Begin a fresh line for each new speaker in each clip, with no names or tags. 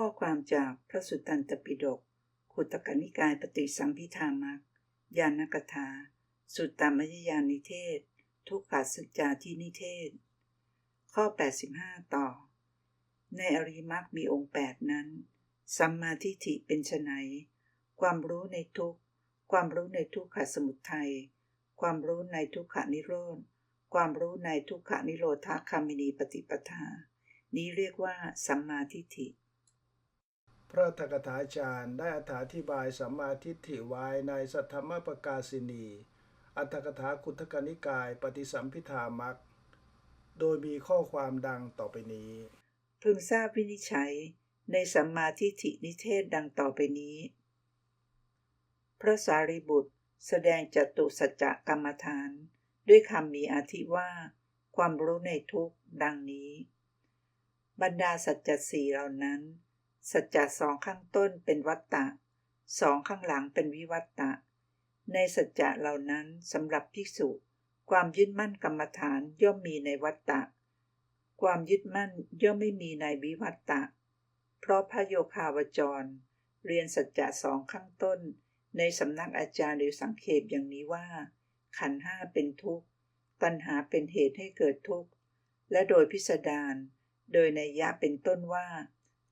ข้อความจากพระสุตตันตปิฎกขุตกนิกายปฏิสัมพิธามักยานกถา สุตตามยญานิเทศ ทุกขาสัจจาที่นิเทศ ข้อ 85 ต่อ ในอริมักมีองค์ 8 นั้น สัมมาทิฏฐิเป็นไฉนความรู้ในทุกความรู้ในทุกขสมุทัย ความรู้ในทุกขานิโรธ ความรู้ในทุกขานิโรธาคามินีปฏิปทา นี้เรียกว่าสัมมาทิฏฐิ
พระธกถาจารย์ได้อธิบายสัมมาทิฏฐิไว้ในสัทธรรมปกาสินี อัตถกถาคุทกนิกายปฏิสัมพิธามักโดยมีข้อความดังต่อไปนี้
พึงทราบวินิจฉัยในสัมมาทิฏฐินิเทศดังต่อไปนี้ พระสารีบุตรแสดงจตุสัจจกรรมฐาน ด้วยคำมีอาทิว่า ความรู้ในทุกดังนี้ บรรดาสัจจสี่เหล่านั้น สัจจะสองข้างต้นเป็นวัตตะสองข้างหลังเป็นวิวัตตะ ในสัจจะเหล่านั้นสำหรับภิกษุ ความยึดมั่นกรรมฐานย่อมมีในวัตตะ ความยึดมั่นย่อมไม่มีในวิวัตตะ เพราะพระโยคาวจร เรียนสัจจะสองข้างต้น ในสำนักอาจารย์หรือสังเขปอย่างนี้ว่า ขันห้าเป็นทุกข์ ตัณหาเป็นเหตุให้เกิดทุกข์ และโดยพิสดารโดยในยยะเป็นต้นว่า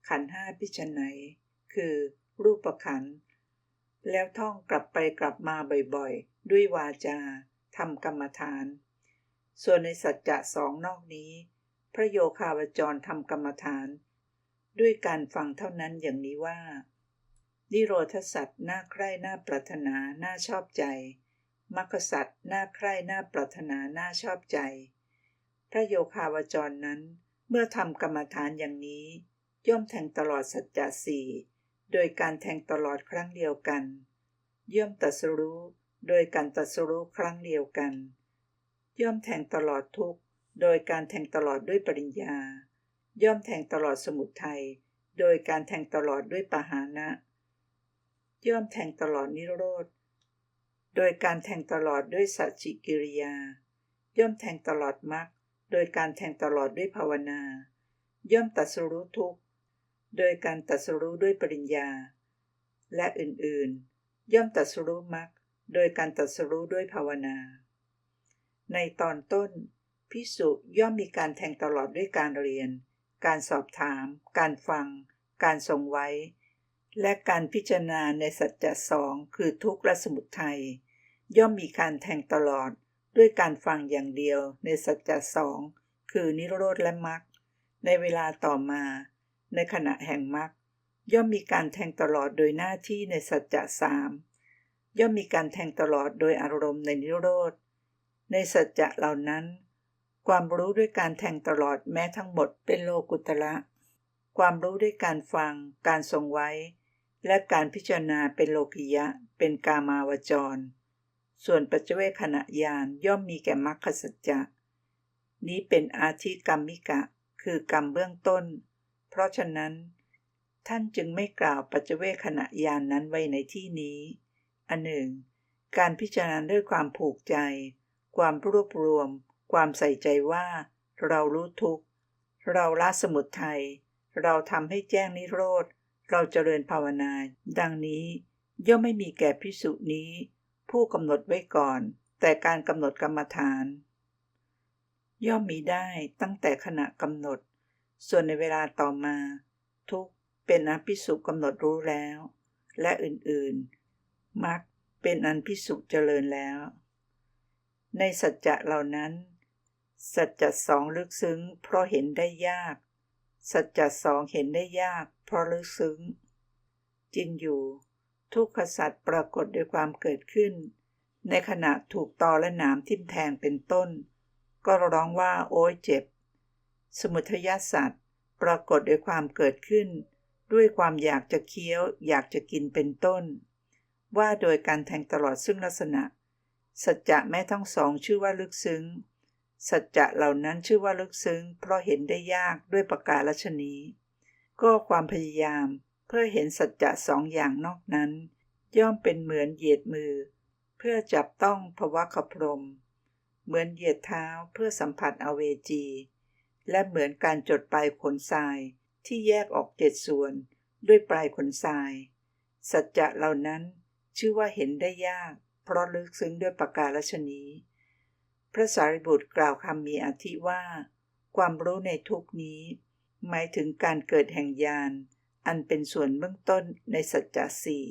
ขันห้าพิจไนคือรูปขัน แล้วท่องกลับไปกลับมาบ่อยๆ ด้วยวาจาทำกรรมฐาน ส่วนในสัจจะสองนอกนี้ พระโยคาวจรทำกรรมฐาน ด้วยการฟังเท่านั้นอย่างนี้ว่า นิโรธสัตว์น่าใคร่น่าปรารถนาน่าชอบใจมรรคสัตว์น่าใคร่น่าปรารถนาน่าชอบใจ พระโยคาวจรนั้น เมื่อทำกรรมฐานอย่างนี้ ย่อมแทงตลอดสัจจะสี่โดยการแทงตลอดครั้งเดียวกัน ย่อมตัสรู้โดยการตัสรู้ครั้งเดียวกัน ย่อมแทงตลอดทุกโดยการแทงตลอดด้วยปริญญา ย่อมแทงตลอดสมุทัยโดยการแทงตลอดด้วยปหานะ ย่อมแทงตลอดนิโรธ โดยการแทงตลอดด้วยสัจจิกิริยา ย่อมแทงตลอดมรรคโดยการแทงตลอดด้วยภาวนา ย่อมตรัสรู้ทุกข โดยการตรัสรู้ด้วยปริญญา และอื่นๆ ย่อมตรัสรู้มรรคโดยการตรัสรู้ด้วยภาวนา ในตอนต้นพิสุย่อมมีการแทงตลอดด้วยการเรียน การสอบถาม การฟัง การทรงไว้ และการพิจารณาในสัจจะสองคือทุกข์และสมุทัยย่อมมีการแทงตลอดด้วยการฟังอย่างเดียวในสัจจะสองคือนิโรธและมรรคในเวลาต่อมา ในขณะแห่งมรรคย่อมมีการแทงตลอดโดยหน้าที่ในสัจจะสามย่อมมีการแทงตลอดโดยอารมณ์ในนิโรธ ในสัจจะเหล่านั้น ความรู้ด้วยการแทงตลอดแม้ทั้งหมดเป็นโลกุตระความรู้ด้วยการฟัง การทรงไว้ และการพิจารณาเป็นโลกิยะ เป็นกามาวจร ส่วนปัจเจเวขณะยานย่อมมีแก่มรรคสัจจะ นี้เป็นอาธิกรรมิกะ คือกรรมเบื้องต้น เพราะฉะนั้น ท่านจึงไม่กล่าวปัจเจเวขณะยานนั้นไว้ในที่นี้ อันหนึ่ง การพิจารณาด้วยความผูกใจ ความรวบรวม ความใส่ใจว่า เรารู้ทุกเราละสมุทัยเราทำให้แจ้งนิโรธ เราเจริญภาวนา ดังนี้ย่อมไม่มีแก่พิสุนี้ ผู้กำหนดไว้ก่อน แต่การกำหนดกรรมฐาน ย่อมมีได้ตั้งแต่ขณะกำหนด ส่วนในเวลาต่อมา ทุกเป็นอภิสุกำหนดรู้แล้ว และอื่นๆมักเป็นอันพิสุเจริญแล้ว ในสัจจะเหล่านั้น สัจจะสองลึกซึ้ง เพราะเห็นได้ยาก สัจจะสองเห็นได้ยาก เพราะลึกซึ้งจริงอยู่ ทุกขสัตว์ปรากฏด้วยความเกิดขึ้น ในขณะถูกตอและหนามทิ่มแทงเป็นต้น ก็ร้องว่าโอ้ยเจ็บ สมุทยสัตว์ปรากฏด้วยความเกิดขึ้น ด้วยความอยากจะเคี้ยว อยากจะกินเป็นต้น ว่าโดยการแทงตลอดซึ่งลักษณะ สัจจะแม้ทั้งสองชื่อว่าลึกซึ้ง สัจจะเหล่านั้นชื่อว่าลึกซึ้ง เพราะเห็นได้ยากด้วยประกาศชนีก็ความพยายามเพื่อเห็นสัจจะสองอย่างนอกนั้น ย่อมเป็นเหมือนเหยียดมือ เพื่อจับต้องภวะขพรม เหมือนเหยียดเท้าเพื่อสัมผัสอเวจี และเหมือนการจดปลายขนทรายที่แยกออกเจ็ดส่วน ด้วยปลายขนทราย สัจจะเหล่านั้นชื่อว่าเห็นได้ยาก เพราะลึกซึ้งด้วยประการฉนี้ พระสารีบุตรกล่าวคำมีอธิว่า ความรู้ในทุกนี้ หมายถึงการเกิดแห่งญาณอันเป็นส่วนเบื้องต้นในสัจจะสี่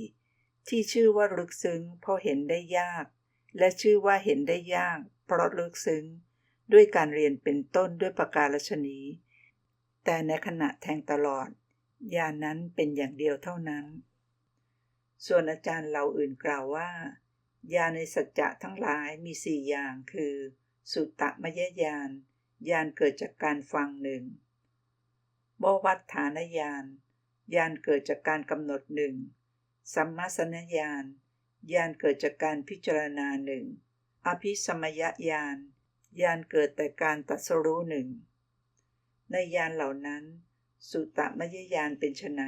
ที่ชื่อว่าลึกซึ้งเพราะเห็นได้ยาก และชื่อว่าเห็นได้ยาก เพราะลึกซึ้ง ด้วยการเรียนเป็นต้นด้วยประการฉนี แต่ในขณะแทงตลอดญานนั้นเป็นอย่างเดียวเท่านั้น ส่วนอาจารย์เราอื่นกล่าวว่าญาในสัจจะทั้งหลายมีสี่อย่างคือ สุตตมยญาณญาณเกิดจากการฟังหนึ่งบวัฏฐานญาณญาณเกิดจากการกำหนดหนึ่งสัมมาสนญาณญาณเกิดจากการพิจารณาหนึ่งอภิสมยญาณ ญาณเกิดแต่การตัดสรู้หนึ่ง ในญาณเหล่านั้น สุตตมยญาณเป็นไน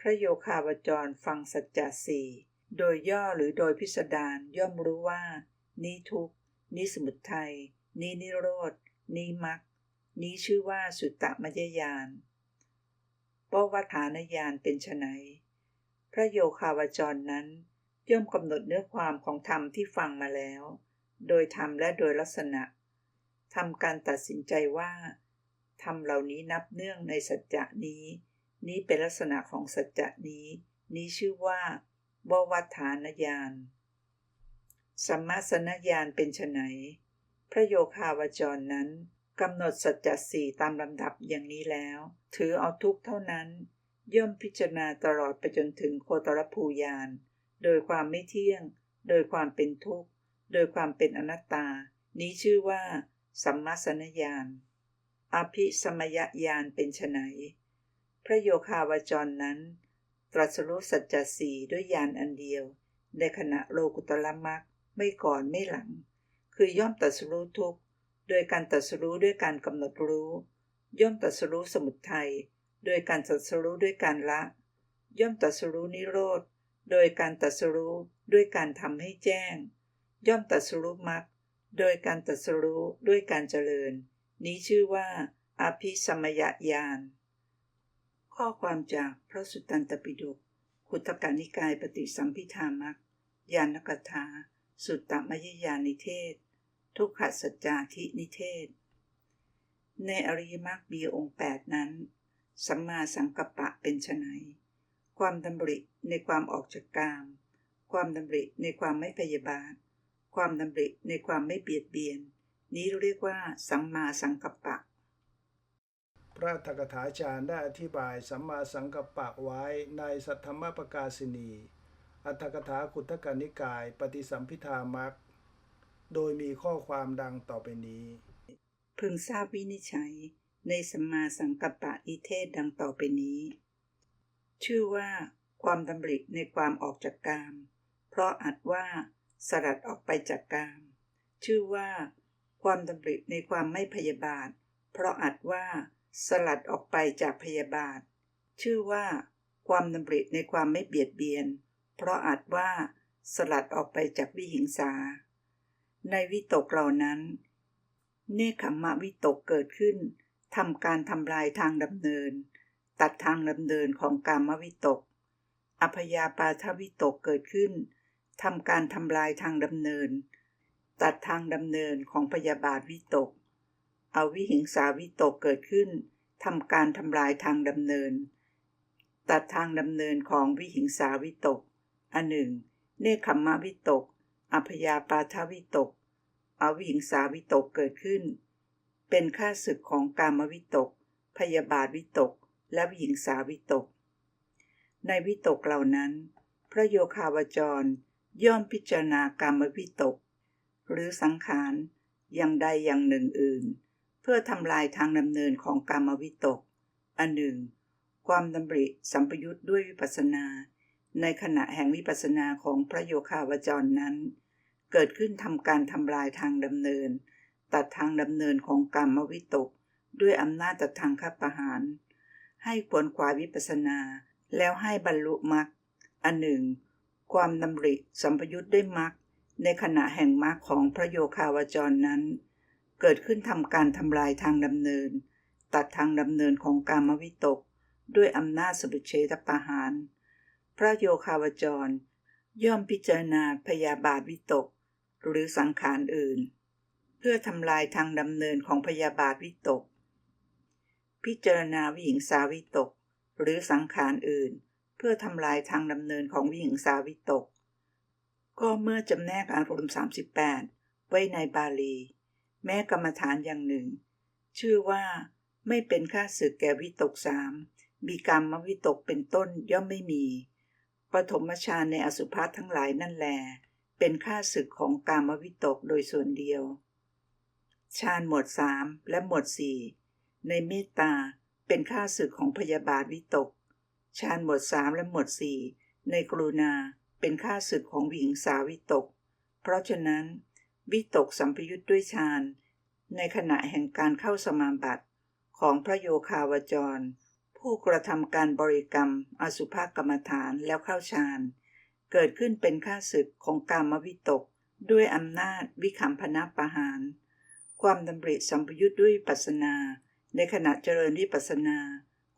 พระโยคาวจรฟังสัจจะสี่โดยย่อหรือโดยพิสดารย่อมรู้ว่า นี้ทุกนี้สมุทัยนี้นิโรธนี้มรรคนี้ชื่อว่าสุตตมยญาณปวัฏฐานญาณเป็นไนพระโยคาวจรนั้นย่อมกำหนดเนื้อความของธรรมที่ฟังมาแล้ว โดยธรรมและโดยลักษณะทำการตัดสินใจว่าธรรมเหล่านี้นับเนื่องในสัจจะนี้ นี้เป็นลักษณะของสัจจะนี้ นี้ชื่อว่าบวัฏฐานญาณสัมมาสนญาณเป็นไนพระโยคาวจรนั้นกำหนดสัจจะสี่ตามลำดับอย่างนี้แล้ว ถือเอาทุกเท่านั้น ย่อมพิจารณาตลอดไปจนถึงโคตรภูยาน โดยความไม่เที่ยง โดยความเป็นทุกข์ โดยความเป็นอนัตตา นี้ชื่อว่า สัมมาสนญญาณ อภิสมยญาณเป็นไนพระโยคาวจรนั้น ตรัสรู้สัจจะสี่ด้วยญาณอันเดียว ในขณะโลกุตละมักไม่ก่อนไม่หลัง คือย่อมตรัสรู้ทุกโดยการตรัสรู้ด้วยการกำหนดรู้ ย่อมตรัสรู้สมุทัยโดยการตรัสรู้ด้วยการละ ย่อมตรัสรู้นิโรธ โดยการตรัสรู้ด้วยการทำให้แจ้ง ย่อมตรัสรู้มรรคโดยการตรัสรู้ด้วยการเจริญ นี้ชื่อว่าอภิสมยญาณข้อความจากพระสุตตันตปิฎกขุตกานิกายปฏิสัมพิธามักยานกถาสุตตมยญาณิเทศ ทุกขสัจจาทินิเทศ ในอริยมรรคมีองค์แปดนั้น สัมมาสังกัปปะเป็นไนความดำริในความออกจากกาม ความดำริในความไม่พยาบาท ความดำริในความไม่เบียดเบียน นี้เรียกว่าสัมมาสังกัปปะ
พระธกถาจารย์ได้อธิบายสัมมาสังกัปปะไว้ในสัทธรรมปกาสินี อัตถกถาขุทกนิกาย ปฏิสัมพิธามักโดยมีข้อความดังต่อไปนี้
พึงทราบวินิจฉัยในสัมมาสังกัปปะนิเทศดังต่อไปนี้ ชื่อว่า ความดำริในความออกจากกาม เพราะอัดว่า สลัดออกไปจากกาม ชื่อว่า ความดำริในความไม่พยาบาท เพราะอัดว่า สลัดออกไปจากพยาบาท ชื่อว่า ความดำริในความไม่เบียดเบียน เพราะอาจว่า สลัดออกไปจากวิหิงสา ในวิตกเหล่านั้น เนคขมะวิตกเกิดขึ้นทำการทำลายทางดำเนิน ตัดทางดำเนินของกามวิตก อพยาปาทวิตกเกิดขึ้น ทำการทำลายทางดำเนิน ตัดทางดำเนินของพยาบาทวิตก เอาวิหิงสาวิตกเกิดขึ้นทำการทำลายทางดำเนิน ตัดทางดำเนินของวิหิงสาวิตก อันหนึ่ง เนคขมมะวิตก อัพยาปาทวิตก เอาวิหิงสาวิตกเกิดขึ้น เป็นค่าศึกของกามวิตก พยาบาทวิตก และวิหิงสาวิตก ในวิตกเหล่านั้น พระโยคาวจร ย่อมพิจารณากามวิตก หรือสังขารอย่างใดอย่างหนึ่งอื่น เพื่อทำลายทางดำเนินของกรรมวิตก อันหนึ่ง ความดำริสัมปยุทธ์ด้วยวิปัสนา ในขณะแห่งวิปัสนาของพระโยคาวจรนั้น เกิดขึ้นทำการทำลายทางดำเนิน ตัดทางดำเนินของกรรมวิตก ด้วยอำนาจตัดทางขับประหาร ให้ขวนขวาวิปัสนา แล้วให้บรรลุมรรคอันหนึ่ง ความดำริสัมปยุทธ์ด้วยมรรคในขณะแห่งมรรคของพระโยคาวจรนั้น เกิดขึ้นทำการทำลายทางดำเนิน ตัดทางดำเนินของกามวิตก ด้วยอำนาจสมุเฉทประหาร พระโยคาวจร ย่อมพิจารณาพยาบาทวิตก หรือสังขารอื่น เพื่อทำลายทางดำเนินของพยาบาทวิตก พิจารณาวิหิงสาวิตก หรือสังขารอื่น เพื่อทำลายทางดำเนินของวิหิงสาวิตก ก็เมื่อจำแนกอารมณ์ 38 ไว้ในบาลี แม้กรรมฐานอย่างหนึ่ง ชื่อว่าไม่เป็นค่าศึกแก่วิตกสามมีกรรมวิตกเป็นต้นย่อมไม่มี ปฐมฌานในอสุภะทั้งหลายนั่นแล เป็นค่าศึกของกามวิตกโดยส่วนเดียว ฌานหมวดสามและหมวดสี่ในเมตตาเป็นค่าศึกของพยาบาทวิตก ฌานหมวดสามและหมวดสี่ในกรุณาเป็นค่าศึกของวิหิงสาวิตก เพราะฉะนั้น วิตกสัมพยุตด้วยฌานในขณะแห่งการเข้าสมาบัติของพระโยคาวจร ผู้กระทำการบริกรรม อสุภกรรมฐานแล้วเข้าฌานเกิดขึ้นเป็นค่าศึกของกามวิตก ด้วยอำนาจวิคัมพนาประหาร ความดำริสัมพยุตด้วยปัสนา ในขณะเจริญวิปัสนา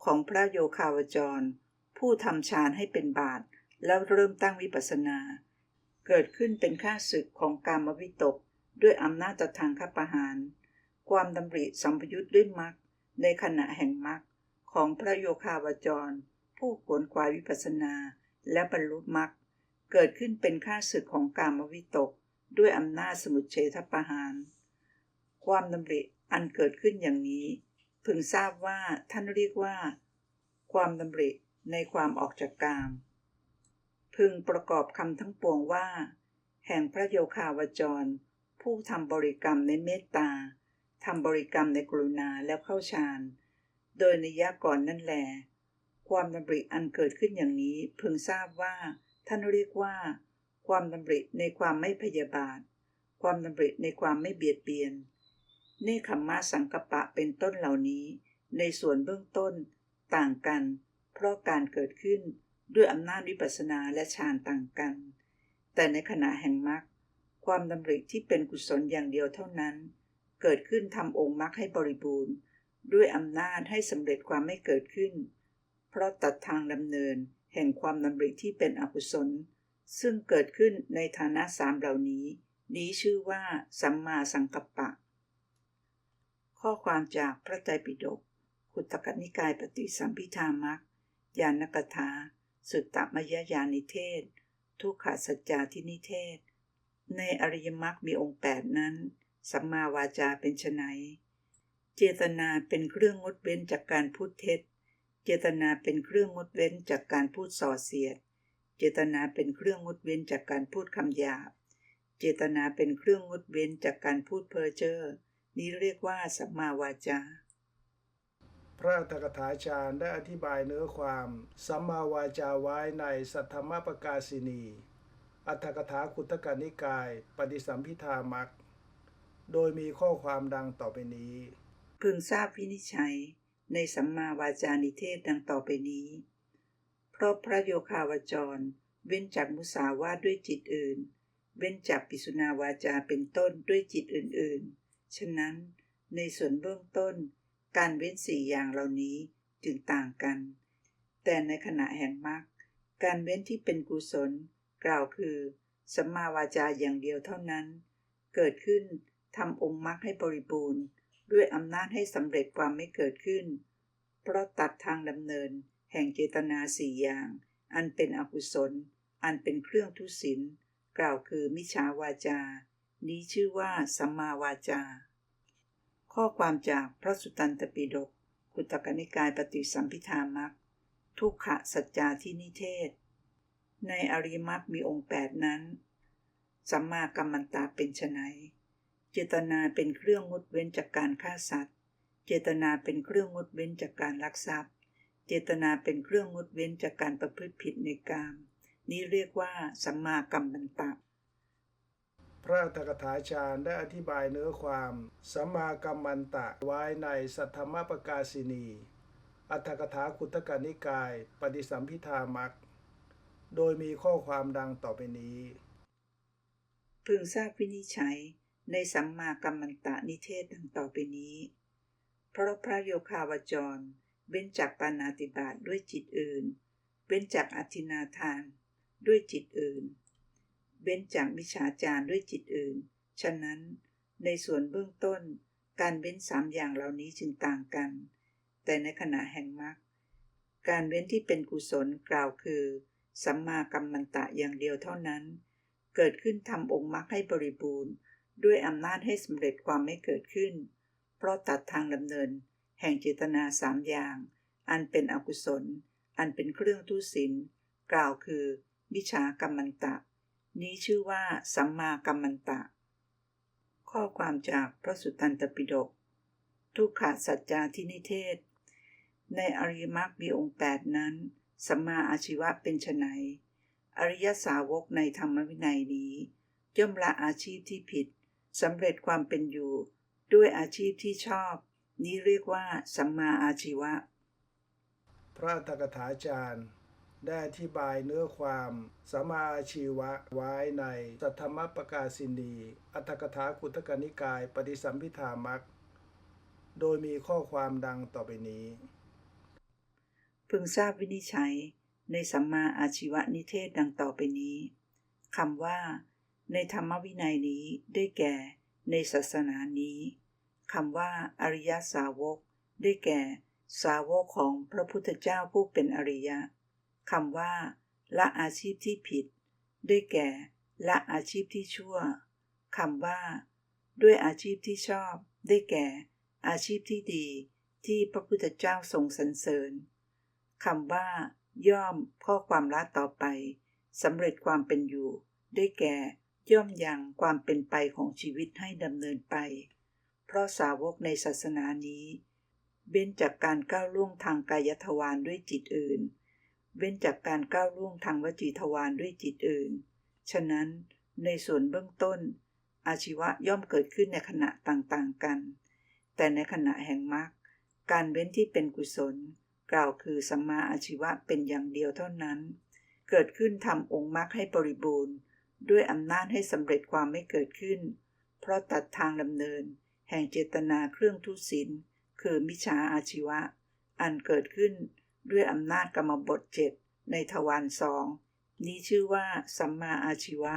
ของพระโยคาวจร ผู้ทำฌานให้เป็นบาทแล้วเริ่มตั้งวิปัสนา เกิดขึ้นเป็นค่าศึกของกามวิตก ด้วยอำนาจทางคประหาร ความดำริสัมพยุตด้วยมรรคในขณะแห่งมรรคของพระโยคาวจร ผู้ขวนขวายวิปัสนา และบรรลุมรรคเกิดขึ้นเป็นค่าศึกของกามวิตก ด้วยอำนาจสมุทเฉทประหาร ความดำริอันเกิดขึ้นอย่างนี้ พึงทราบว่าท่านเรียกว่า ความดำริ ในความออกจากกาม พึงประกอบคำทั้งปวงว่า แห่งพระโยคาวจร ผู้ทำบริกรรมในเมตตาทำบริกรรมในกรุณาแล้วเข้าฌานโดยในยะก่อนนั่นแหลความดำริอันเกิดขึ้นอย่างนี้พึงทราบว่า ท่านเรียกว่า ความดำริในความไม่พยาบาท ความดำริในความไม่เบียดเบียนเนคขมมาสังกปะเป็นต้นเหล่านี้ ในส่วนเบื้องต้น ต่างกัน เพราะการเกิดขึ้นด้วยอำนาจวิปัสสนาและฌานต่างกัน แต่ในขณะแห่งมรรคความดำริที่เป็นกุศลอย่างเดียวเท่านั้น เกิดขึ้นทำองค์มรรคให้บริบูรณ์ ด้วยอำนาจให้สำเร็จความไม่เกิดขึ้น เพราะตัดทางดำเนินแห่งความดำริที่เป็นอกุศล ซึ่งเกิดขึ้นในฐานะสามเหล่านี้ นี้ชื่อว่าสัมมาสังกัปปะ ข้อความจากพระไตรปิฎกขุตกนิกายปฏิสัมพิธามัก ยานกถา สุตตมยญาณิเทศ ทุกขสัจจาทินิเทศ ในอริยมรรคมีองค์แปดนั้น สัมมาวาจาเป็นไนเจตนาเป็นเครื่องงดเว้นจากการพูดเท็จ เจตนาเป็นเครื่องงดเว้นจากการพูดส่อเสียด เจตนาเป็นเครื่องงดเว้นจากการพูดคำหยาบ เจตนาเป็นเครื่องงดเว้นจากการพูดเพ้อเจ้อนี้เรียกว่าสัมมาวาจา
พระตถาจารย์ได้อธิบายเนื้อความสัมมาวาจาไว้ในสัทธรรมปกาสินี อัตถกถาคุตกนิกาย ปฏิสัมพิธามักโดยมีข้อความดังต่อไปนี้
พึงทราบวินิจฉัยในสัมมาวาจานิเทศดังต่อไปนี้ เพราะพระโยคาวจร เว้นจากมุสาวาทด้วยจิตอื่น เว้นจากปิสุนาวาจาเป็นต้นด้วยจิตอื่นๆ ฉะนั้นในส่วนเบื้องต้น การเว้นสี่อย่างเหล่านี้จึงต่างกัน แต่ในขณะแห่งมรรคการเว้นที่เป็นกุศล กล่าวคือสัมมาวาจาอย่างเดียวเท่านั้น เกิดขึ้นทำองค์มรรคให้บริบูรณ์ ด้วยอำนาจให้สำเร็จความไม่เกิดขึ้น เพราะตัดทางดำเนิน แห่งเจตนาสี่อย่าง อันเป็นอกุศล อันเป็นเครื่องทุศิลกล่าวคือมิชาวาจา นี้ชื่อว่าสัมมาวาจา ข้อความจากพระสุตตันตปิฎกขุตกนิกายปฏิสัมพิธามักทุกขะสัจจาที่นิเทศ ในอริมักมีองค์แปดนั้น สัมมากัมมันตาเป็นไนเจตนาเป็นเครื่องงดเว้นจากการฆ่าสัตว์ เจตนาเป็นเครื่องงดเว้นจากการลักทรัพย์ เจตนาเป็นเครื่องงดเว้นจากการประพฤติผิดในกาม นี้เรียกว่าสัมมากัมมันตะ
พระตถาจารย์ได้อธิบายเนื้อความสัมมากัมมันตะไว้ในสัทธรรมปกาสินี อัตถกถาคุตกนิกาย ปฏิสัมพิธามักโดยมีข้อความดังต่อไปนี้
พึงทราบวินิจฉัยในสัมมากัมมันตะนิเทศดังต่อไปนี้ เพราะพระโยคาวจรเว้นจากปานาติบาตด้วยจิตอื่น เว้นจากอธินาทานด้วยจิตอื่น เว้นจากมิจฉาจารด้วยจิตอื่น ฉะนั้น ในส่วนเบื้องต้น การเว้นสามอย่างเหล่านี้จึงต่างกัน แต่ในขณะแห่งมรรคการเว้นที่เป็นกุศลกล่าวคือ สัมมากัมมันตะอย่างเดียวเท่านั้น เกิดขึ้นทำองค์มรรคให้บริบูรณ์ ด้วยอำนาจให้สำเร็จความไม่เกิดขึ้น เพราะตัดทางดำเนิน แห่งเจตนาสามอย่าง อันเป็นอกุศล อันเป็นเครื่องทุศิลกล่าวคือ วิชากัมมันตะ นี้ชื่อว่าสัมมากัมมันตะ ข้อความจากพระสุตตันตปิฎกทุกขสัจจาทินิเทศ ในอริยมรรคมีองค์แปดนั้น สัมมาอาชีวะเป็นไนอริยสาวกในธรรมวินัยนี้ ย่อมละอาชีพที่ผิดสำเร็จความเป็นอยู่ ด้วยอาชีพที่ชอบ นี้เรียกว่าสัมมาอาชีวะ
พระตกถาจารย์ ได้อธิบายเนื้อความสมมาอาชีวะไว้ในสัทธรรมปกาสินี อัตถกถาคุตกนิกาย ปฏิสัมพิธามักโดยมีข้อความดังต่อไปนี้
พึงทราบวินิจฉัยในสัมมาอาชีวนิเทศดังต่อไปนี้คำว่า ในธรรมวินัยนี้ได้แก่ ในศาสนานี้คำว่าอริยสาวก ได้แก่ สาวกของพระพุทธเจ้าผู้เป็นอริยะ คำว่า ละอาชีพที่ผิด ได้แก่ ละอาชีพที่ชั่วคำว่า ด้วยอาชีพที่ชอบ ได้แก่ อาชีพที่ดี ที่พระพุทธเจ้าทรงสรรเสริญคำว่า ย่อมข้อความละต่อไปสำเร็จความเป็นอยู่ ได้แก่ ย่อมยังความเป็นไปของชีวิตให้ดำเนินไป เพราะสาวกในศาสนานี้เว้นจากการก้าวล่วงทางกายทวารด้วยจิตอื่น เว้นจากการก้าวล่วงทางวจีทวารด้วยจิตอื่น ฉะนั้นในส่วนเบื้องต้น อาชีวะย่อมเกิดขึ้นในขณะต่างๆกัน แต่ในขณะแห่งมรรคการเว้นที่เป็นกุศล กล่าวคือสัมมาอาชีวะเป็นอย่างเดียวเท่านั้น เกิดขึ้นทำองค์มรรคให้บริบูรณ์ ด้วยอำนาจให้สำเร็จความไม่เกิดขึ้น เพราะตัดทางดำเนิน แห่งเจตนาเครื่องทุศิลคือมิจฉาอาชีวะ อันเกิดขึ้น ด้วยอำนาจกรรมบทเจ็ดในทวารสองนี้ชื่อว่าสัมมาอาชีวะ